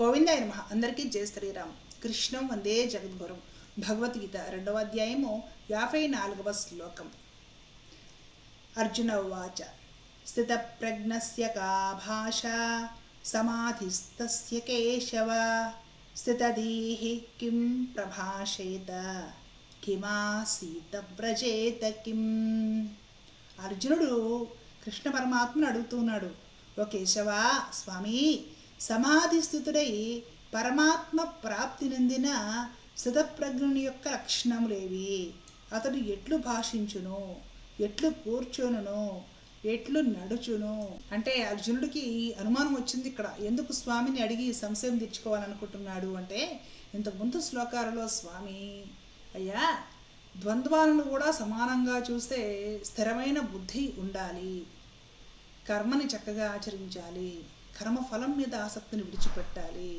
గోవిందాయ నమ. అందరికీ జయ శ్రీరామ్. కృష్ణం వందే జగద్గురం. భగవద్గీత రెండవ అధ్యాయము యాభై నాలుగవ శ్లోకం. అర్జున ఉవాచ స్థితప్రజ్ఞస్య కా భాష సమాధిస్తస్య కేశవ స్థితదీహి కిం ప్రభాషేత కిమాసీత వ్రజేత కిం. అర్జునుడు కృష్ణ పరమాత్మను అడుగుతున్నాడు ఓ కేశవా స్వామి సమాధి స్థితుడై పరమాత్మ ప్రాప్తి నందిన స్థితప్రజ్ఞుని యొక్క లక్షణములేవి. అతడు ఎట్లు భాషించును ఎట్లు కూర్చొనును ఎట్లు నడుచును. అంటే అర్జునుడికి అనుమానం వచ్చింది ఇక్కడ. ఎందుకు స్వామిని అడిగి సంశయం తెచ్చుకోవాలనుకుంటున్నాడు అంటే ఇంత ముందు శ్లోకాలలో స్వామి అయ్యా ద్వంద్వాలను కూడా సమానంగా చూస్తే స్థిరమైన బుద్ధి ఉండాలి. కర్మని చక్కగా ఆచరించాలి. కర్మ ఫలం మీద ఆసక్తిని విడిచిపెట్టాలి.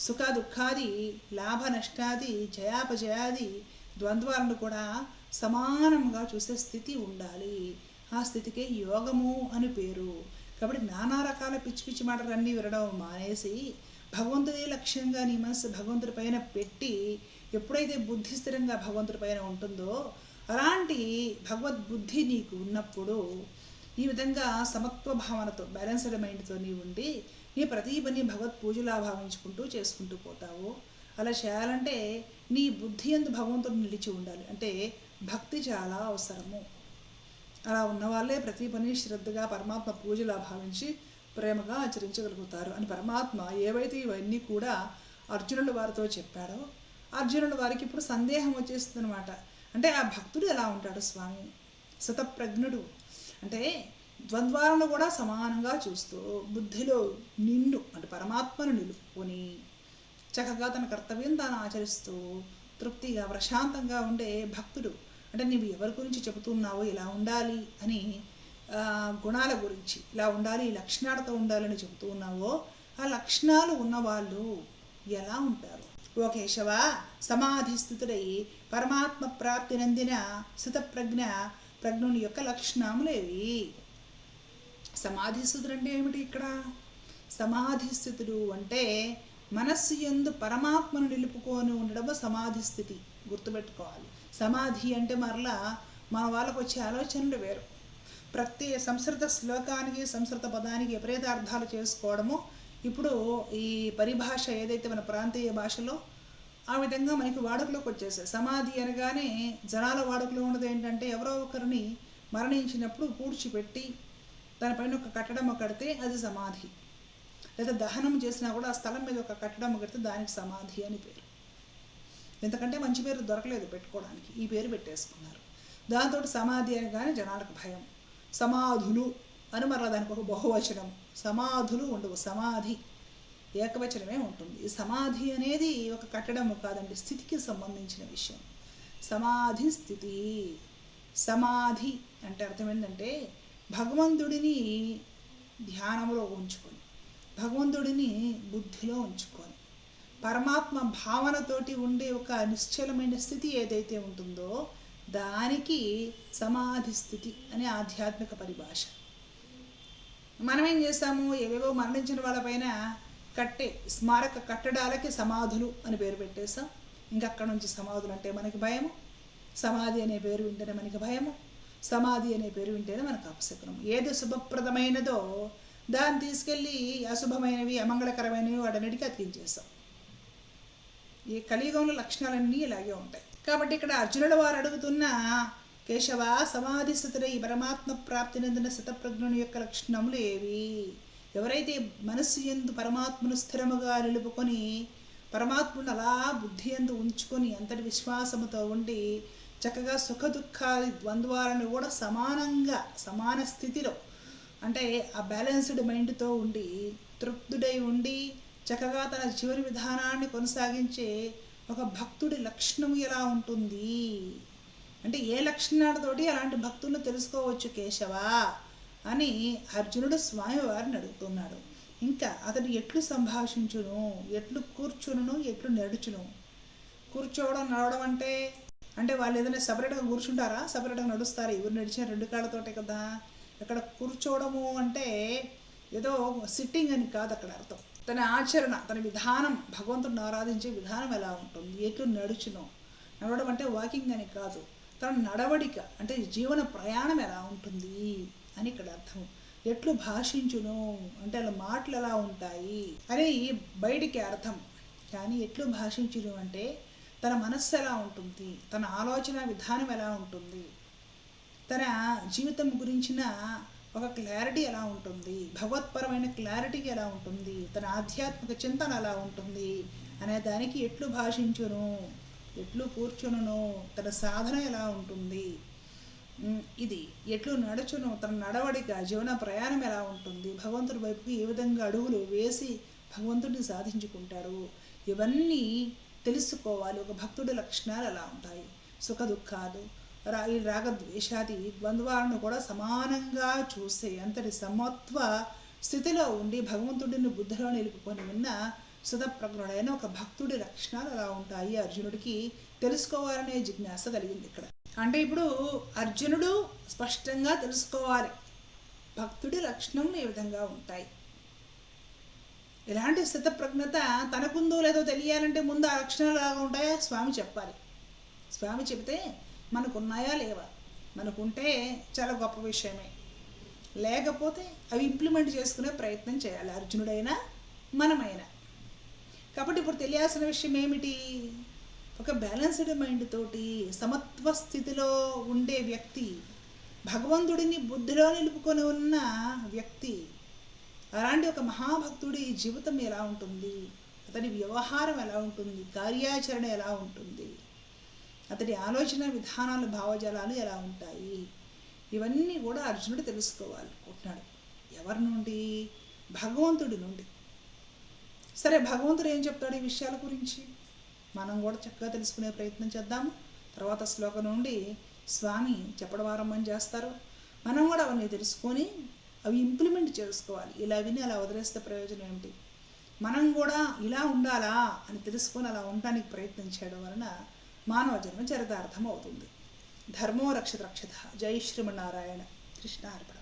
సుఖ దుఃఖాది లాభ నష్టాది జయాపజయాది ద్వంద్వాలను కూడా సమానంగా చూసే స్థితి ఉండాలి. ఆ స్థితికే యోగము అని పేరు. కాబట్టి నానా రకాల పిచ్చి పిచ్చి మాటలన్నీ వినడం మానేసి భగవంతుడే లక్ష్యంగా నీ మనసు భగవంతుడి పైన పెట్టి ఎప్పుడైతే బుద్ధి స్థిరంగా భగవంతుడి పైన ఉంటుందో అలాంటి భగవద్బుద్ధి నీకు ఉన్నప్పుడు ఈ విధంగా సమత్వ భావనతో బ్యాలెన్స్డ్ మైండ్తో నీ ఉండి నీ ప్రతి పని భగవత్ పూజలా భావించుకుంటూ చేసుకుంటూ పోతావు. అలా చేయాలంటే నీ బుద్ధి ఎందు భగవంతుడు నిలిచి ఉండాలి. అంటే భక్తి చాలా అవసరము. అలా ఉన్నవాళ్ళే ప్రతి పని శ్రద్ధగా పరమాత్మ పూజలా భావించి ప్రేమగా ఆచరించగలుగుతారు. అని పరమాత్మ ఏవైతే ఇవన్నీ కూడా అర్జునుడు వారితో చెప్పాడో అర్జునుడు వారికి ఇప్పుడు సందేహం వచ్చేస్తుంది అనమాట అంటే ఆ భక్తుడు ఎలా ఉంటాడు స్వామి? సతప్రజ్ఞుడు అంటే ద్వంద్వాలను కూడా సమానంగా చూస్తూ బుద్ధిలో నిన్ను అంటే పరమాత్మను నిలుపుకొని చక్కగా తన కర్తవ్యం తాను ఆచరిస్తూ తృప్తిగా ప్రశాంతంగా ఉండే భక్తుడు. అంటే నీవు ఎవరి గురించి చెబుతున్నావో ఇలా ఉండాలి అని గుణాల గురించి ఇలా ఉండాలి ఈ లక్షణాలతో ఉండాలని చెబుతూ ఉన్నావో ఆ లక్షణాలు ఉన్నవాళ్ళు ఎలా ఉంటారు? ఓ కేశవ సమాధి స్థితుడై పరమాత్మ ప్రాప్తి నందిన స్థితప్రజ్ఞ ప్రజ్ఞుని యొక్క లక్షణములేవి సమాధిస్థితుడు అంటే ఏమిటి ఇక్కడ? సమాధిస్థితుడు అంటే మనస్సు ఎందు పరమాత్మను నిలుపుకొని ఉండడము సమాధి స్థితి గుర్తుపెట్టుకోవాలి. సమాధి అంటే మరలా మన వాళ్ళకు వచ్చే ఆలోచనలు వేరు. ప్రతి సంస్కృత శ్లోకానికి సంస్కృత పదానికి విపరీత అర్థాలు చేసుకోవడము. ఇప్పుడు ఈ పరిభాష ఏదైతే మన ప్రాంతీయ భాషలో ఆ విధంగా మనకి వాడుకలోకి వచ్చేసాయి. సమాధి అనగానే జనాల వాడుకలో ఉన్నది ఏంటంటే ఎవరో ఒకరిని మరణించినప్పుడు పూడ్చిపెట్టి దానిపైన ఒక కట్టడం కడితే అది సమాధి. లేదా దహనం చేసినా కూడా ఆ స్థలం మీద ఒక కట్టడం కడితే దానికి సమాధి అని పేరు. ఎందుకంటే మంచి పేరు దొరకలేదు పెట్టుకోవడానికి. ఈ పేరు పెట్టేసుకున్నారు. దాంతో సమాధి అనగానే జనాలకు భయం. సమాధులు అని మరలా దానికి ఒక బహువచనం. సమాధులు ఉండవు. సమాధి. ఏకవచనమే ఉంటుంది. సమాధి అనేది ఒక కట్టడం కాదండి స్థితికి సంబంధించిన విషయం. సమాధి స్థితి సమాధి అంటే అర్థం ఏంటంటే భగవంతుడిని ధ్యానంలో ఉంచుకొని భగవంతుడిని బుద్ధిలో ఉంచుకొని పరమాత్మ భావనతోటి ఉండే ఒక నిశ్చలమైన స్థితి ఏదైతే ఉంటుందో దానికి సమాధి స్థితి అనే ఆధ్యాత్మిక పరిభాష. మనం ఏం చేస్తాము? ఏవేవో మరణించిన వాళ్ళపైన కట్టే స్మారక కట్టడాలకి సమాధులు అని పేరు పెట్టేశాం. ఇంకా అక్కడ నుంచి సమాధులు అంటే మనకి భయము. సమాధి అనే పేరు వింటేనే మనకి భయము. సమాధి అనే పేరు వింటేనే మనకు అపశకునం ఏది శుభప్రదమైనదో దాన్ని తీసుకెళ్ళి అశుభమైనవి అమంగళకరమైనవి వాటన్నిటికీ అతికించేస్తాం ఈ కలియుగంలో లక్షణాలన్నీ ఇలాగే ఉంటాయి. కాబట్టి ఇక్కడ అర్జునుడు వారు అడుగుతున్న కేశవ సమాధి స్థితుడై పరమాత్మ ప్రాప్తి నందిన శతప్రజ్ఞుని యొక్క లక్షణములు ఏవి? ఎవరైతే మనస్సు ఎందు పరమాత్మను స్థిరముగా నిలుపుకొని పరమాత్మను అలా బుద్ధి ఎందు ఉంచుకొని అంతటి విశ్వాసముతో ఉండి చక్కగా సుఖ దుఃఖాది ద్వంద్వాలను కూడా సమానంగా సమాన స్థితిలో అంటే ఆ బ్యాలెన్స్డ్ మైండ్తో ఉండి తృప్తుడై ఉండి చక్కగా తన చివరి విధానాన్ని కొనసాగించే ఒక భక్తుడి లక్షణం ఎలా ఉంటుంది? అంటే ఏ లక్షణాలతోటి అలాంటి భక్తులను తెలుసుకోవచ్చు కేశవ? అని అర్జునుడు స్వామివారిని అడుగుతున్నాడు. ఇంకా అతడు ఎట్లు సంభాషించును ఎట్లు కూర్చును ఎట్లు నడుచును? కూర్చోవడం నడవడం అంటే అంటే వాళ్ళు ఏదైనా సపరేట్గా కూర్చుంటారా? సపరేట్గా నడుస్తారు? ఎవరు నడిచిన రెండు కాళ్ళతోటే కదా. అక్కడ కూర్చోవడము అంటే ఏదో సిట్టింగ్ అని కాదు అక్కడ అర్థం. తన ఆచరణ తన విధానం భగవంతుడిని ఆరాధించే విధానం ఎలా ఉంటుంది? ఎట్లు నడుచును? నడవడం అంటే వాకింగ్ అని కాదు. తన నడవడిక అంటే జీవన ప్రయాణం ఎలా ఉంటుంది? అని ఇక్కడ అర్థం. ఎట్లు భాషించును? అంటే అలా మాటలు ఎలా ఉంటాయి అని బయటికి అర్థం. కానీ ఎట్లు భాషించును అంటే తన మనస్సు ఎలా ఉంటుంది? తన ఆలోచన విధానం ఎలా ఉంటుంది? తన జీవితం గురించిన ఒక క్లారిటీ ఎలా ఉంటుంది? భగవత్పరమైన క్లారిటీ ఎలా ఉంటుంది? తన ఆధ్యాత్మిక చింతన ఎలా ఉంటుంది? అనే దానికి ఎట్లు భాషించును? ఎట్లు కూర్చును తన సాధన ఎలా ఉంటుంది? ఇది ఎట్లు నడుచును తన నడవడిక జీవన ప్రయాణం ఎలా ఉంటుంది? భగవంతుడి వైపుకి ఏ విధంగా అడుగులు వేసి భగవంతుడిని సాధించుకుంటారు? ఇవన్నీ తెలుసుకోవాలి. ఒక భక్తుడి లక్షణాలు ఎలా ఉంటాయి. సుఖ దుఃఖాలు రా ఈ రాగద్వేషాది ద్వంద్వాలను కూడా సమానంగా చూసే అంతటి సమత్వ స్థితిలో ఉండి భగవంతుడిని బుద్ధిలో నిలుపుకొని ఉన్న సుధప్రజ్ఞుడైన ఒక భక్తుడి లక్షణాలు ఎలా ఉంటాయి. అర్జునుడికి తెలుసుకోవాలనే జిజ్ఞాస కలిగింది ఇక్కడ. అంటే ఇప్పుడు అర్జునుడు స్పష్టంగా తెలుసుకోవాలి. భక్తుడి లక్షణములు ఏ విధంగా ఉంటాయి? ఇలాంటి స్థితప్రజ్ఞత తనకుందో లేదో తెలియాలంటే ముందు ఆ లక్షణాలు ఎలాగా ఉంటాయో స్వామి చెప్పాలి. స్వామి చెబితే మనకున్నాయా లేవా? మనకుంటే చాలా గొప్ప విషయమే. లేకపోతే అవి ఇంప్లిమెంట్ చేసుకునే ప్రయత్నం చేయాలి. అర్జునుడైనా మనమైనా. కాబట్టి ఇప్పుడు తెలియాల్సిన విషయం ఏమిటి? ఒక బ్యాలెన్స్డ్ మైండ్ తోటి సమత్వ స్థితిలో ఉండే వ్యక్తి భగవంతుడిని బుద్ధిలో నిలుపుకొని ఉన్న వ్యక్తి అలాంటి ఒక మహాభక్తుడి జీవితం ఎలా ఉంటుంది? అతని వ్యవహారం ఎలా ఉంటుంది? కార్యాచరణ ఎలా ఉంటుంది? అతడి ఆలోచన విధానాలు భావజాలాలు ఎలా ఉంటాయి? ఇవన్నీ కూడా అర్జునుడు తెలుసుకోవాలనుకుంటున్నాడు ఎవరి నుండి? భగవంతుడి నుండి. సరే భగవంతుడు ఏం చెప్తాడు ఈ విషయాల గురించి? మనం కూడా చక్కగా తెలుసుకునే ప్రయత్నం చేద్దాము. తర్వాత శ్లోకం నుండి స్వామి చెప్పడం ఆరంభం చేస్తారు. మనం కూడా అవన్నీ తెలుసుకొని అవి ఇంప్లిమెంట్ చేసుకోవాలి. ఇలా విని అలా వదిలేస్తే ప్రయోజనం ఏమిటి? మనం కూడా ఇలా ఉండాలా అని తెలుసుకొని అలా ఉండడానికి ప్రయత్నం చేయడం వలన మానవ జన్మ చరితార్థం అవుతుంది. ధర్మో రక్షత రక్షత. జై శ్రీమన్నారాయణ. కృష్ణార్పణ.